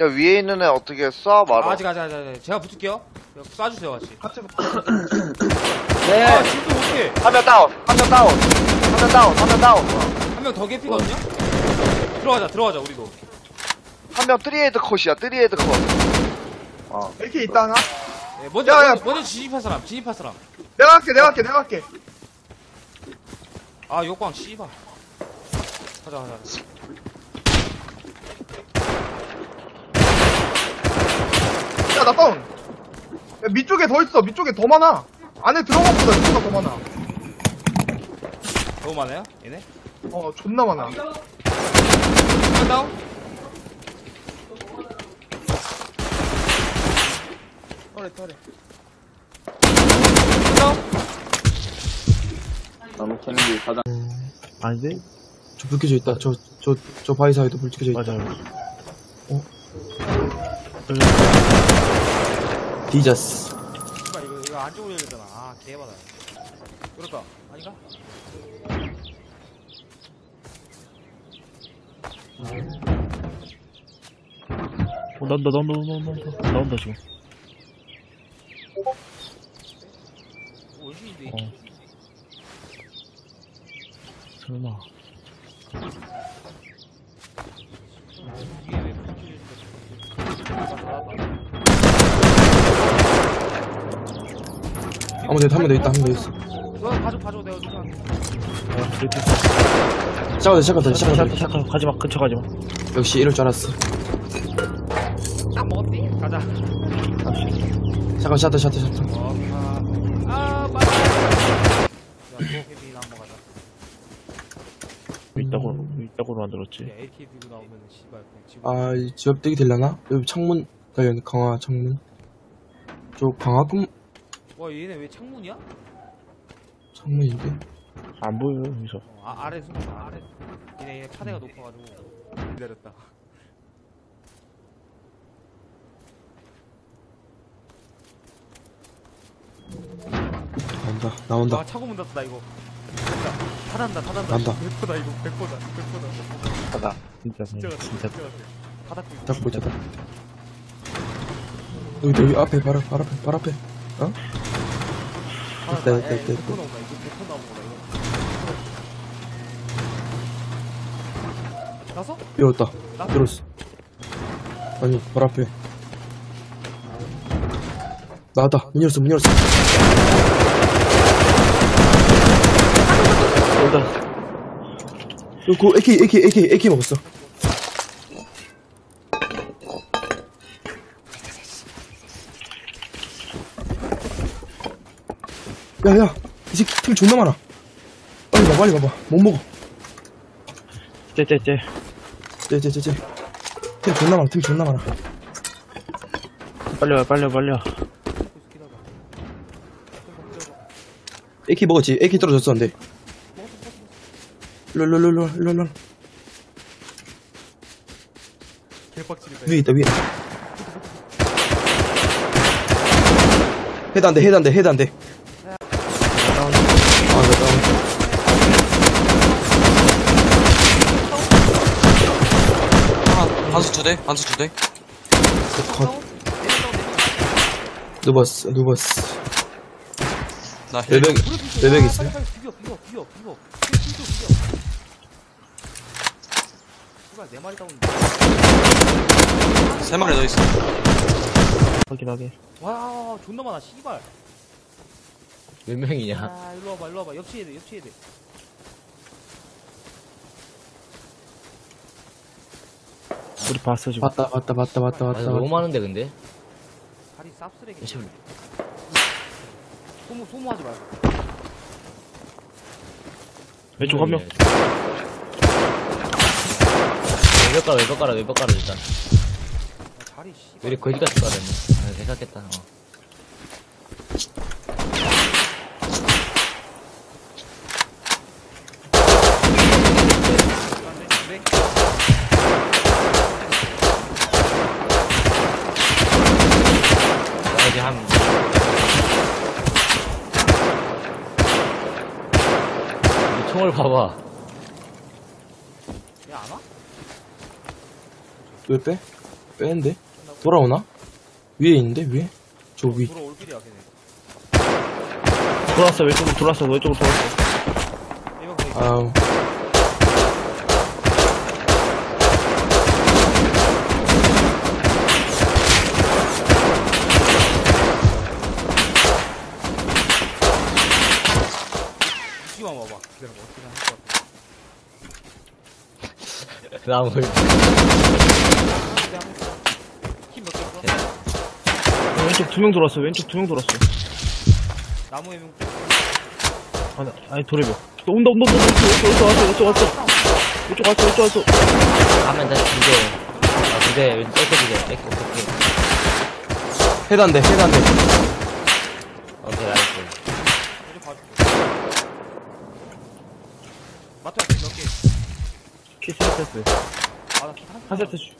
야 위에 있는 애 어떻게 쏴? 말아. 아직 아직 아직 아직. 제가 붙을게요. 쏴주세요 같이. 같이 네. 아 지금도 어떻게 한명 다운. 한 명 다운. 한 명 다운. 한 명 다운. 한 명 더 개피거든요? 들어가자 들어가자 우리도. 한명 뜨리헤드 컷이야 뜨리헤드 컷. 어. 이렇게 있다 하나? 네, 먼저 야, 야. 먼저, 먼저 진입할 사람 진입할 사람. 내가 할게 내가 할게 내가 할게. 아 욕광 씨발. 가자 가자 가자. 야 나 다운 야 밑쪽에 더 있어 밑쪽에 더 많아 안에 들어간 보다 밑쪽가 더 많아 너무 많아요 얘네 어 존나 많아 한 다운 털에 한 다운 나무 캐는 게 가장. 아닌데? 저 불 켜져 있다. 저, 저, 저 바위 사이도 불 켜져 있다. 맞아요. 디자스. 씨발 이거 이거 안쪽으로 되잖아 아 개받아 그럴까 아닌가 어, 나온다, 나온다, 나온다, 나온다. 나온다, 지금. 원숭인데 어. 설마. 아무 데도 한명 더 있다, 한명더 있어. 너 가져 가져 내가 누가 어, 그래도. 시작하자, 시작하자, 잠깐, 시작하자. 잠깐, 가지 마, 근처 가지 마. 역시 이럴 줄 알았어. 딱 먹었지 가자 잠깐, 샷다, 샷다. 어, 아, 아, 맞아. 야, AKB 한번 가자. 이따구로, 이따구로 만들었지. 야, AK 들고 나오면 씨발 그냥 지금. 아, 이 지업대기 되려나? 여기 창문 달려있는 강화 창문. 저 방화금 와, 얘네 왜 창문이야? 창문인데? 안 보여요, 여기서. 어, 아, 아래 숨, 아래. 얘네, 얘네 차대가 높아가지고 기다렸다. 나온다, 나온다. 아, 차고 문 닫았다 이거. 됐다. 타단다, 타단다. 난다. 100%다 이거, 100%다, 100%다. 가다 진짜, 진짜 같아, 진짜. 진짜 같아. 바닥 고딱 보자. 여기, 여기 앞에, 바로, 바로 앞에, 바로 앞에. 어? 있다, 있다, 있다, 100% 나온다, 이거 100% 나온 거다 이거. 나서? 열었다. 나? 열었어. 아니, 바로 앞에. 나왔다. 문 열었어, 문 열었어. 일단, 그, AK, AK, AK, AK 먹었어. 야, 야, 이 새끼 템 존나 많아. 빨리 가, 빨리 가봐. 못 먹어. 째, 째, 째. 쟤, 쟤, 쟤, 쟤. 템 존나 많아, 템 존나 많아. 빨리 와, 빨리 와, 빨리 와. AK 먹었지? AK 떨어졌어, 근데. 롤롤롤롤, 롤롤. 개빡치겠다. 위에 있다, 위에. 헤드 안 돼, 헤드 안 돼, 헤드 안 돼. 아, 나 다운. 반수 두 대, 반수 두 대. 컷. 누버스, 누버스. 나 힐. 외벽, 외벽 있어요? 빨리 비벼 비벼 비벼 비벼 비벼 비벼 씨발 네 마리 다운인데 세 마리 더 있어. 확인하게. 와 존나 많아 씨발 몇 명이냐? 아 일로 와봐 일로 와봐 옆치해야 돼 옆치해야 우리 봤어, 지금. 맞다, 맞다, 맞다, 맞다, 아, 맞다. 너무. 많은데, 근데? 다리 쌉쓰레기 지금 소모 소모하지 말고 왼쪽 한 명. 외벽 가라, 외벽 가라, 외벽 가라, 일단. 야, 자리 왜 이렇게 거지같이 가렸네. 아, 괜찮겠다, 어. 네. 나 이제 한. 이 총을 봐봐. 야안 와? 왜 빼? 빼는데? 돌아오나? 위에 있는데, 위에? 저 위. 돌아올 길이야 걔네 돌았어, 왼쪽으로 돌았어, 왼쪽으로 돌았어. 거의 아 우. 이기만 와봐 기다려봐 어떻게 할것 같아 나무 힘몇 개 있어? 왼쪽 두 명 돌았어, 왼쪽 두 명 돌았어. 나무에 명 아니, 아니, 도래벽. 또 온다, 온다, 온다, 온다, 온다, 왔어, 왔어, 왔어. 왼쪽 왔어, 왼쪽 왔어. 가면 돼 두대 아 두대 왼쪽 두대 뺏고 뺏고 해단대, 해단대. 오케이 나이스 이제 봐줄게 마토야 몇개 키스 세트. 아나 기타 한 세트 주,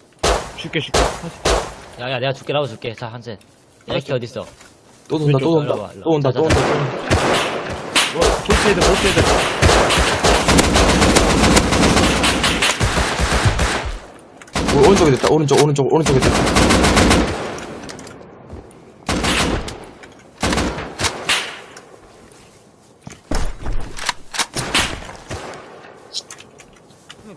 줄게, 줄게. 한 세트. 야야 내가 줄게 라고 줄게 자 한셋 이렇게 어딨어 또 돈다, 또 왼쪽, 일로 돈다. 일로 또 온다, 와. 또 온다, 또 온다. 볼트헤드, 볼트헤드. 오, 오른쪽에 됐다, 오른쪽, 오른쪽, 오른쪽에 됐다. 근데 누구 나만 잡았어 이 새끼들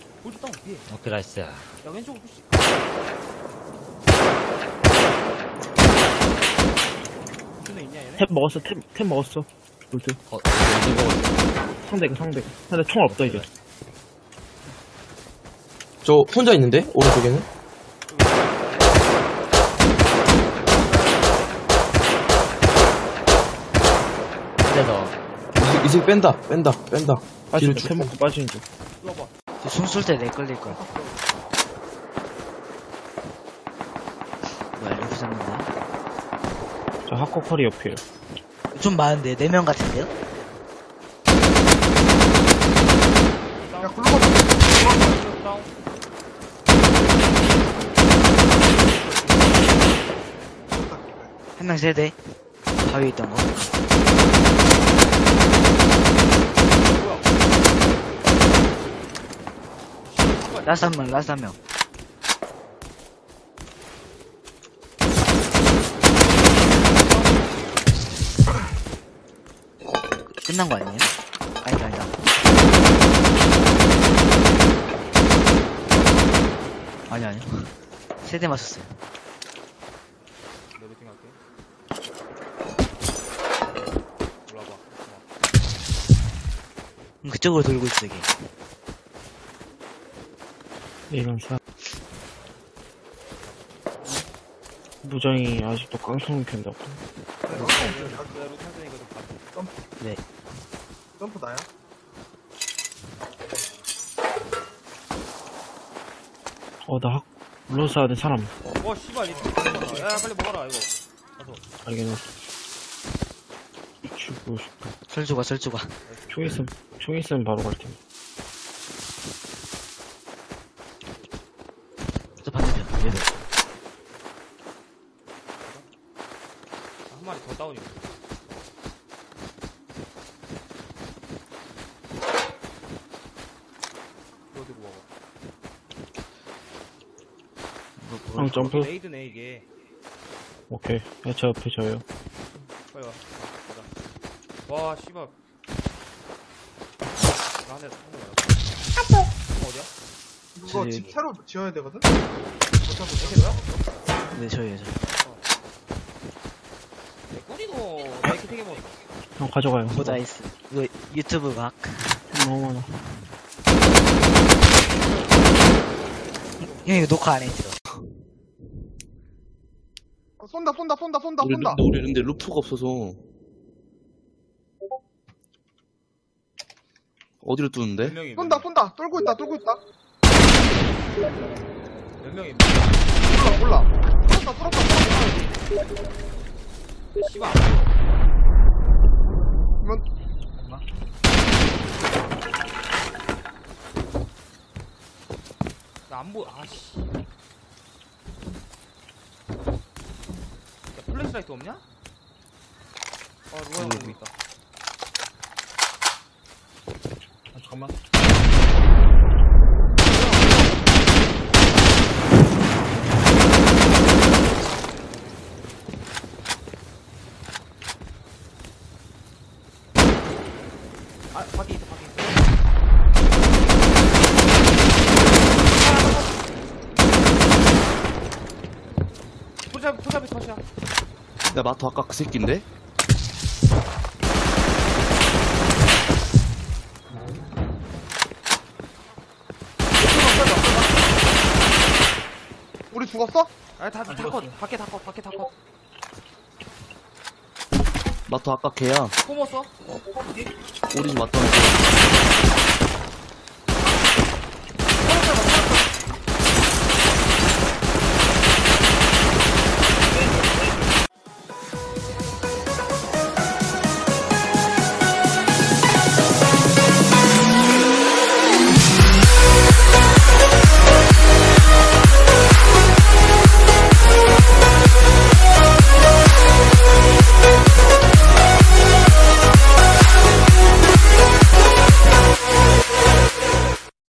불사 다운! 위에 오케이 나이스 야 왼쪽으로 푸시 무슨 애 있냐 얘네? 탭 먹었어, 탭, 탭 먹었어. 볼트. 어 있어? 상대가, 상대가. 근데 총 없다, 이제. 저 혼자 있는데? 오른쪽에는? 이색, 이색 뺀다, 뺀다, 뺀다. 뒤로 빠진다, 쭉. 탭 먹고 빠지는 중. 쏠때내 걸릴 거야. 뭐야, 이렇게 잡는데? 저 하코커리 옆이에요. 좀 많은데, 4명 같은데요? 야, 굴러가. 다운 한 명 세대. 바위에 있던 거. 라스 한 명, 라스 한 명. 끝난 거 아니에요? 아니다, 아니다. 아니, 아니요. 세대 맞췄어요. 내 루팅 할게 올라봐 음, 그쪽으로 돌고 있어, 이게. 이런 사. 무장이 아직도 깡통 캔다고. 봐줘 점프 나야? 어, 나 학, 로스 하는 사람. 와 씨발 이 새끼 야 빨리 먹어라 이거 가서 알겠네. 죽고 싶다. 설주가, 설주가. 총 있으면, 총 있으면 바로 갈 텐데. 저 반대편, 얘들. 한 마리 더 와봐 뭐, 뭐, 형 점프. 레이드네 이게 오케이. 야, 저 옆에 저요. 빨리 와 가자 와 씨발 나한대 한대 맞았어 어디야? 이거 집 새로 지어야 되거든? 이게 뭐야? 네, 저예요, 저. 내 되게 먹었어 형 가져가요. 보다이스. 이거 유튜브 각. 너무 많아. 형, 이거 녹화 안 했죠? 어, 쏜다, 쏜다, 쏜다, 쏜다, 우리, 쏜다. 우리 근데 루프가 없어서 어디로 뚫는데? 몇 명이 쏜다, 쏜다. 뚫고 있다, 뚫고 있다. 몇 명이 몰라 몰라 뚫었다 뚫었다 뚫었다 씨발 이건 나안 보여. 아씨. 야, 플래시라이트 없냐? 아, 누가 형 보고 있다. 아, 잠깐만. 아, 밖에 있다, 밖에 있다. 포잡, 포잡이 컷이야. 야 마토 아까 그 새끼인데? 우리 죽었어? 아, 다, 다 컷. 밖에 다 컷, 밖에 다 컷. 마토 아까 걔야 포모 써? 오리지 마토 포모 써,